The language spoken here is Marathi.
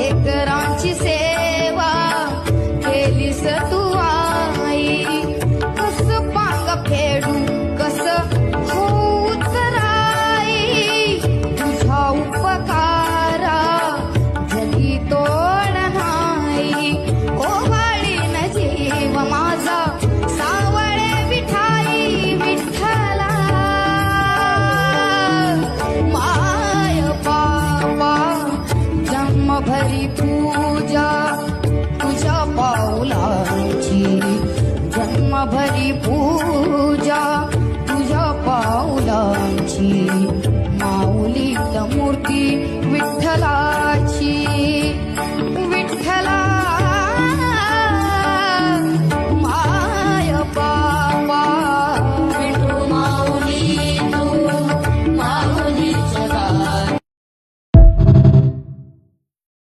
एक रांची सेवा केली तू भरी पूजा तुझ्या पाऊलाची जन्मभरी पूजा तुझ्या पाऊलाची माऊली